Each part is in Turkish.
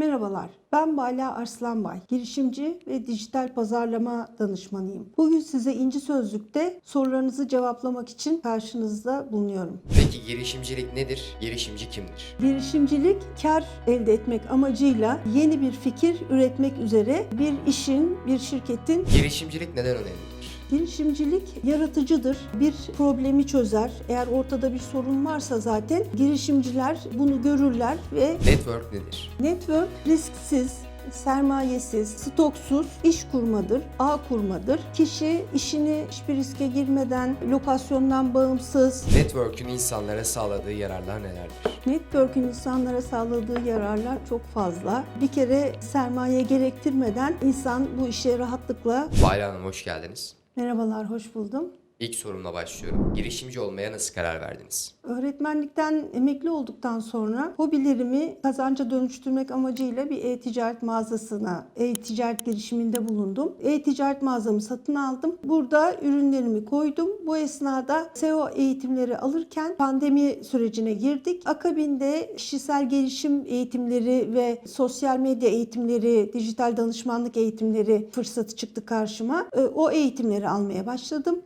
Merhabalar, ben Bala Arslanbay, girişimci ve dijital pazarlama danışmanıyım. Bugün size İnci Sözlük'te sorularınızı cevaplamak için karşınızda bulunuyorum. Peki girişimcilik nedir? Girişimci kimdir? Girişimcilik, kar elde etmek amacıyla yeni bir fikir üretmek üzere bir işin, bir şirketin Girişimcilik neden önemlidir? Girişimcilik yaratıcıdır. Bir problemi çözer. Eğer ortada bir sorun varsa zaten girişimciler bunu görürler ve Network nedir? network risksiz, sermayesiz, stoksuz iş kurmadır, ağ kurmadır. Kişi işini hiçbir riske girmeden, lokasyondan bağımsız, Network'ün insanlara sağladığı yararlar nelerdir? network'ün insanlara sağladığı yararlar çok fazla. Bir kere sermaye gerektirmeden insan bu işe rahatlıkla Bayla Hanım hoş geldiniz. Merhabalar, hoş buldum. İlk sorumla başlıyorum. Girişimci olmaya nasıl karar verdiniz? Öğretmenlikten emekli olduktan sonra hobilerimi kazanca dönüştürmek amacıyla bir e-ticaret mağazasına, e-ticaret girişiminde bulundum. E-ticaret mağazamı satın aldım. Burada ürünlerimi koydum. Bu esnada SEO eğitimleri alırken pandemi sürecine girdik. Akabinde kişisel gelişim eğitimleri ve sosyal medya eğitimleri, dijital danışmanlık eğitimleri fırsatı çıktı karşıma. E, O eğitimleri almaya başladım.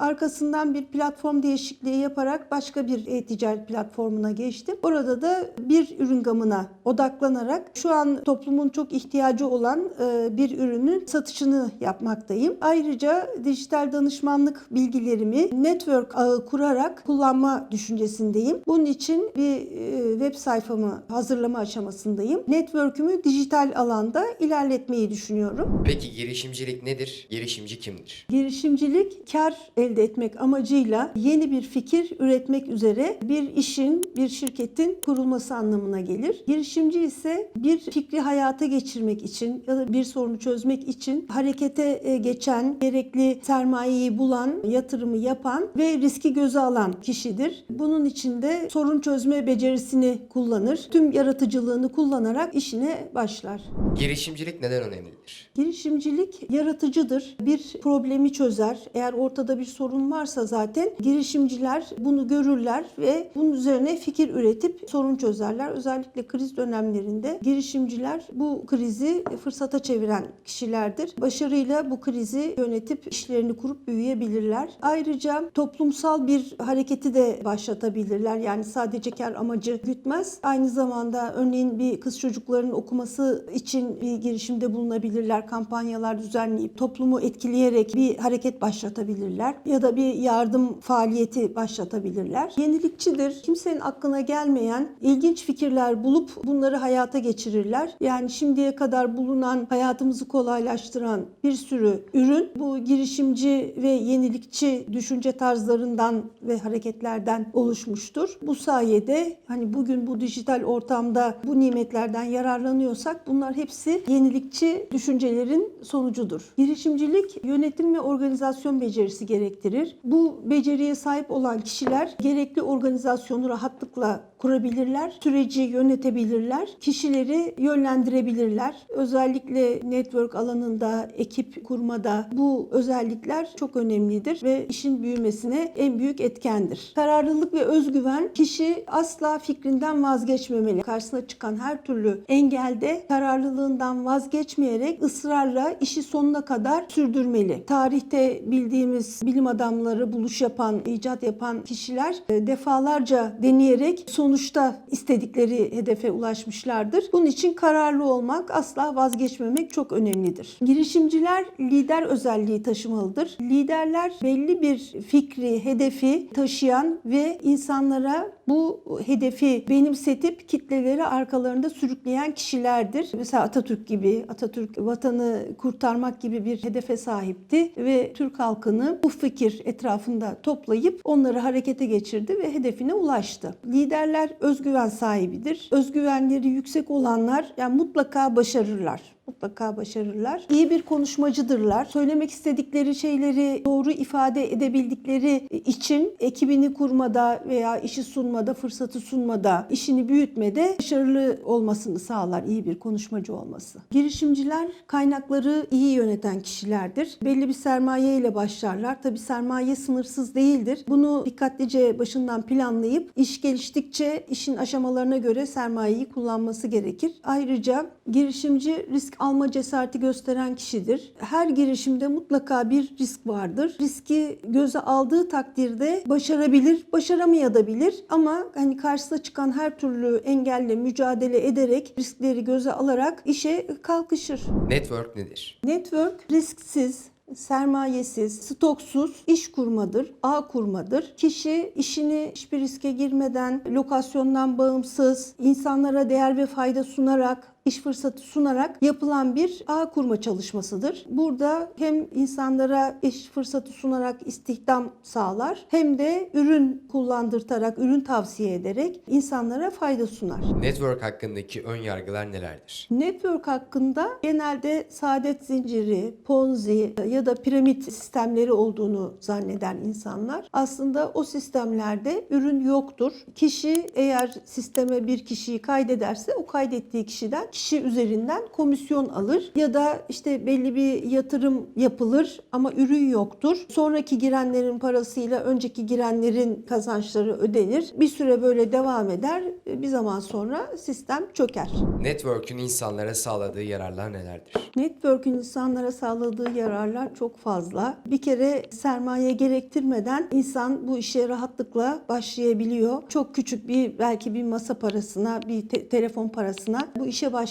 Arkasından bir platform değişikliği yaparak başka bir e-ticaret platformuna geçtim. Orada da bir ürün gamına odaklanarak şu an toplumun çok ihtiyacı olan e, bir ürünün satışını yapmaktayım. Ayrıca dijital danışmanlık bilgilerimi network ağı kurarak kullanma düşüncesindeyim. Bunun için bir e, web sayfamı hazırlama aşamasındayım. Network'ümü dijital alanda ilerletmeyi düşünüyorum. Peki girişimcilik nedir? Girişimci kimdir? Girişimcilik kar elde etmek amacıyla yeni bir fikir üretmek üzere bir işin, bir şirketin kurulması anlamına gelir. Girişimci ise bir fikri hayata geçirmek için ya da bir sorunu çözmek için harekete e, geçen, gerekli sermayeyi bulan, yatırımı yapan ve riski göze alan kişidir. Bunun için de sorun çözme becerisini kullanır. Tüm yaratıcılığını kullanarak işine başlar. Girişimcilik neden önemlidir? Girişimcilik yaratıcıdır. Bir problemi çözer. Eğer ortada bir sorun varsa zaten girişimciler bunu görürler ve bunun üzerine fikir üretip sorun çözerler. Özellikle kriz dönemlerinde girişimciler bu krizi fırsata çeviren kişilerdir. Başarıyla bu krizi yönetip işlerini kurup büyüyebilirler. Ayrıca toplumsal bir hareketi de başlatabilirler. Yani sadece kar amacı gütmez. Aynı zamanda örneğin bir kız çocuklarının okuması için bir girişimde bulunabilirler. Kampanyalar düzenleyip toplumu etkileyerek bir hareket başlatabilirler. Ya da bir yardım faaliyeti başlatabilirler. Yenilikçidir. Kimsenin aklına gelmeyen ilginç fikirler bulup bunları hayata geçirirler. Yani şimdiye kadar bulunan hayatımızı kolaylaştıran bir sürü ürün bu girişimci ve yenilikçi düşünce tarzlarından ve hareketlerden oluşmuştur. Bu sayede hani bugün bu dijital ortamda bu nimetlerden yararlanıyorsak bunlar hepsi yenilikçi düşüncelerin sonucudur. Girişimcilik yönetim ve organizasyon becerisi gerektirir. Bu beceriye sahip olan kişiler gerekli organizasyonu rahatlıkla kurabilirler, süreci yönetebilirler, kişileri yönlendirebilirler. Özellikle network alanında, ekip kurmada bu özellikler çok önemlidir ve işin büyümesine en büyük etkendir. Kararlılık ve özgüven kişi asla fikrinden vazgeçmemeli. Karşısına çıkan her türlü engelde kararlılığından vazgeçmeyerek ısrarla işi sonuna kadar sürdürmeli. Tarihte bildiğimiz bilim adamları, buluş yapan, icat yapan kişiler e, defalarca deneyerek sonuçta istedikleri hedefe ulaşmışlardır. Bunun için kararlı olmak, asla vazgeçmemek çok önemlidir. Girişimciler lider özelliği taşımalıdır. Liderler belli bir fikri, hedefi taşıyan ve insanlara bu hedefi benimsetip kitleleri arkalarında sürükleyen kişilerdir. Mesela Atatürk gibi, Atatürk vatanı kurtarmak gibi bir hedefe sahipti ve Türk halkını bu fikir etrafında toplayıp onları harekete geçirdi ve hedefine ulaştı. Liderler özgüven sahibidir. Özgüvenleri yüksek olanlar yani mutlaka başarırlar. Mutlaka başarırlar. İyi bir konuşmacıdırlar. Söylemek istedikleri şeyleri doğru ifade edebildikleri için ekibini kurmada veya işi sunmada, fırsatı sunmada, işini büyütmede başarılı olmasını sağlar iyi bir konuşmacı olması. Girişimciler kaynakları iyi yöneten kişilerdir. Belli bir sermaye ile başlarlar. Tabi sermaye sınırsız değildir. Bunu dikkatlice başından planlayıp iş geliştikçe işin aşamalarına göre sermayeyi kullanması gerekir. Ayrıca girişimci risk alma cesareti gösteren kişidir. Her girişimde mutlaka bir risk vardır. Riski göze aldığı takdirde başarabilir, başaramayabilir ama hani karşısına çıkan her türlü engelle mücadele ederek riskleri göze alarak işe kalkışır. Network nedir? Network risksiz, sermayesiz, stoksuz iş kurmadır, ağ kurmadır. Kişi işini hiçbir riske girmeden, lokasyondan bağımsız, insanlara değer ve fayda sunarak iş fırsatı sunarak yapılan bir ağ kurma çalışmasıdır. Burada hem insanlara iş fırsatı sunarak istihdam sağlar hem de ürün kullandırtarak, ürün tavsiye ederek insanlara fayda sunar. Network hakkındaki ön yargılar nelerdir? Network hakkında genelde saadet zinciri, ponzi ya da piramit sistemleri olduğunu zanneden insanlar. Aslında o sistemlerde ürün yoktur. Kişi eğer sisteme bir kişiyi kaydederse o kaydettiği kişiden kişi üzerinden komisyon alır ya da işte belli bir yatırım yapılır ama ürün yoktur. Sonraki girenlerin parasıyla önceki girenlerin kazançları ödenir. Bir süre böyle devam eder. Bir zaman sonra sistem çöker. Network'ün insanlara sağladığı yararlar nelerdir? Network'ün insanlara sağladığı yararlar çok fazla. Bir kere sermaye gerektirmeden insan bu işe rahatlıkla başlayabiliyor. Çok küçük bir belki bir masa parasına, bir te- telefon parasına bu işe başlayabiliyor.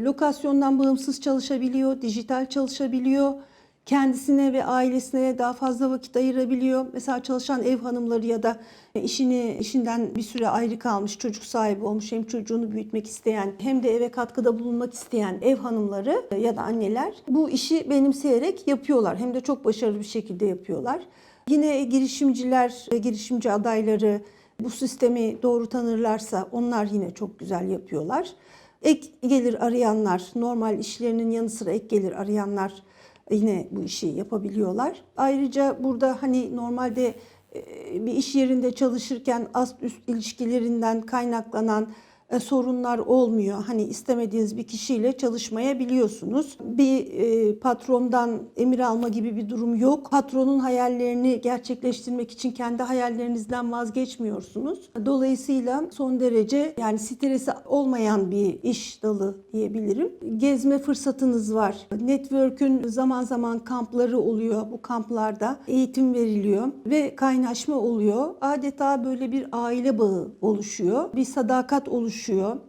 Lokasyondan bağımsız çalışabiliyor, dijital çalışabiliyor. Kendisine ve ailesine daha fazla vakit ayırabiliyor. Mesela çalışan ev hanımları ya da işini işinden bir süre ayrı kalmış, çocuk sahibi olmuş, hem çocuğunu büyütmek isteyen hem de eve katkıda bulunmak isteyen ev hanımları ya da anneler bu işi benimseyerek yapıyorlar. Hem de çok başarılı bir şekilde yapıyorlar. Yine girişimciler, girişimci adayları bu sistemi doğru tanırlarsa onlar yine çok güzel yapıyorlar. Ek gelir arayanlar, normal işlerinin yanı sıra ek gelir arayanlar yine bu işi yapabiliyorlar. Ayrıca burada hani normalde bir iş yerinde çalışırken ast üst ilişkilerinden kaynaklanan e, sorunlar olmuyor. Hani istemediğiniz bir kişiyle çalışmayabiliyorsunuz. Bir e, patrondan emir alma gibi bir durum yok. Patronun hayallerini gerçekleştirmek için kendi hayallerinizden vazgeçmiyorsunuz. Dolayısıyla son derece yani stresi olmayan bir iş dalı diyebilirim. Gezme fırsatınız var. Network'ün zaman zaman kampları oluyor. Bu kamplarda eğitim veriliyor ve kaynaşma oluyor. Adeta böyle bir aile bağı oluşuyor. Bir sadakat oluşuyor.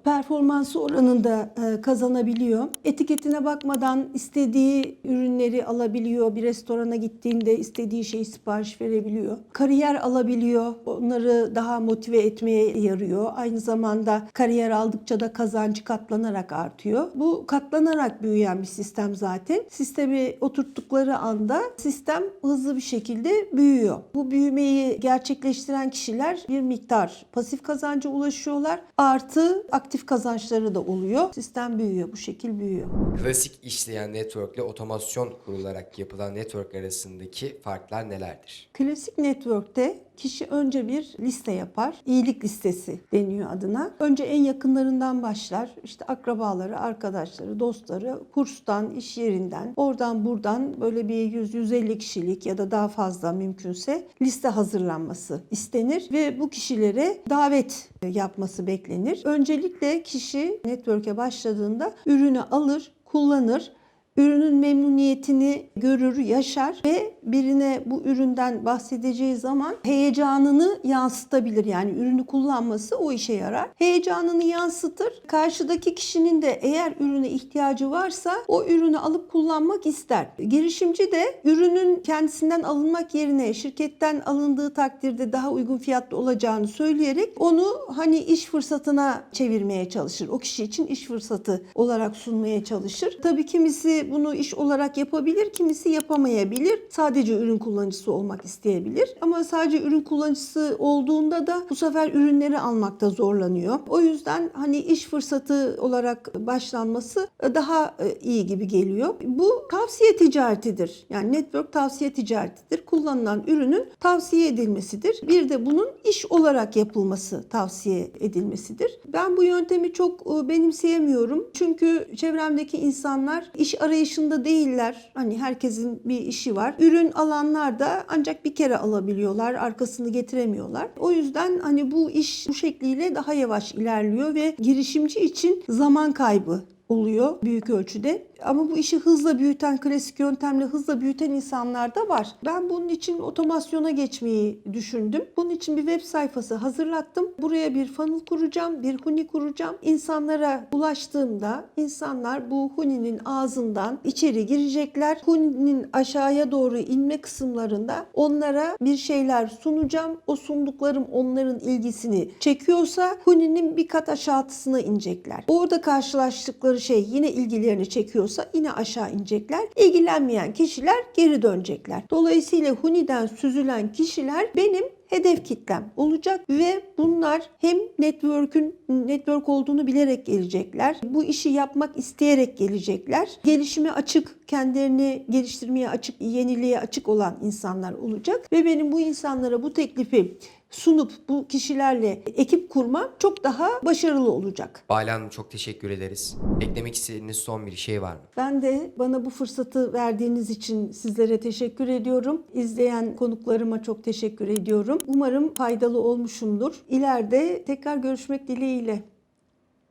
Performansı oranında e, kazanabiliyor. Etiketine bakmadan istediği ürünleri alabiliyor. Bir restorana gittiğinde istediği şeyi sipariş verebiliyor. Kariyer alabiliyor. Onları daha motive etmeye yarıyor. Aynı zamanda kariyer aldıkça da kazancı katlanarak artıyor. Bu katlanarak büyüyen bir sistem zaten. Sistemi oturttukları anda sistem hızlı bir şekilde büyüyor. Bu büyümeyi gerçekleştiren kişiler bir miktar pasif kazanca ulaşıyorlar. Artı aktif kazançları da oluyor. Sistem büyüyor. Bu şekil büyüyor. Klasik işleyen network ile otomasyon kurularak yapılan network arasındaki farklar nelerdir? Klasik network'te kişi önce bir liste yapar. İyilik listesi deniyor adına. Önce en yakınlarından başlar. İşte akrabaları, arkadaşları, dostları, kurstan, iş yerinden, oradan buradan böyle bir 100-150 kişilik ya da daha fazla mümkünse liste hazırlanması istenir ve bu kişilere davet yapması beklenir. Öncelikle kişi network'e başladığında ürünü alır, kullanır ürünün memnuniyetini görür, yaşar ve birine bu üründen bahsedeceği zaman heyecanını yansıtabilir. Yani ürünü kullanması o işe yarar. Heyecanını yansıtır. Karşıdaki kişinin de eğer ürüne ihtiyacı varsa o ürünü alıp kullanmak ister. Girişimci de ürünün kendisinden alınmak yerine şirketten alındığı takdirde daha uygun fiyatlı olacağını söyleyerek onu hani iş fırsatına çevirmeye çalışır. O kişi için iş fırsatı olarak sunmaya çalışır. Tabii kimisi Bunu iş olarak yapabilir, kimisi yapamayabilir. Sadece ürün kullanıcısı olmak isteyebilir. Ama sadece ürün kullanıcısı olduğunda da bu sefer ürünleri almakta zorlanıyor. O yüzden hani iş fırsatı olarak başlanması daha e, iyi gibi geliyor. Bu tavsiye ticaretidir. Yani network tavsiye ticaretidir. Kullanılan ürünün tavsiye edilmesidir. Bir de bunun iş olarak yapılması tavsiye edilmesidir. Ben bu yöntemi çok e, benimseyemiyorum. Çünkü çevremdeki insanlar iş arayışında değiller. Hani herkesin bir işi var. Ürün alanlar da ancak bir kere alabiliyorlar. Arkasını getiremiyorlar. O yüzden hani bu iş bu şekliyle daha yavaş ilerliyor ve girişimci için zaman kaybı oluyor büyük ölçüde. Ama bu işi hızla büyüten, klasik yöntemle hızla büyüten insanlar da var. Ben bunun için otomasyona geçmeyi düşündüm. Bunun için bir web sayfası hazırlattım. Buraya bir funnel kuracağım, bir huni kuracağım. İnsanlara ulaştığımda insanlar bu huninin ağzından içeri girecekler. Huninin aşağıya doğru inme kısımlarında onlara bir şeyler sunacağım. O sunduklarım onların ilgisini çekiyorsa huninin bir kat aşağısına inecekler. Orada karşılaştıkları şey yine ilgilerini çekiyorsa yine aşağı inecekler. İlgilenmeyen kişiler geri dönecekler. Dolayısıyla Huni'den süzülen kişiler benim hedef kitlem olacak ve bunlar hem network'ün network olduğunu bilerek gelecekler. Bu işi yapmak isteyerek gelecekler. Gelişime açık, kendilerini geliştirmeye açık, yeniliğe açık olan insanlar olacak ve benim bu insanlara bu teklifi sunup bu kişilerle ekip kurmam çok daha başarılı olacak. Bale Hanım çok teşekkür ederiz. Eklemek istediğiniz son bir şey var mı? Ben de bana bu fırsatı verdiğiniz için sizlere teşekkür ediyorum. İzleyen konuklarıma çok teşekkür ediyorum. Umarım faydalı olmuşumdur. İleride tekrar görüşmek dileğiyle.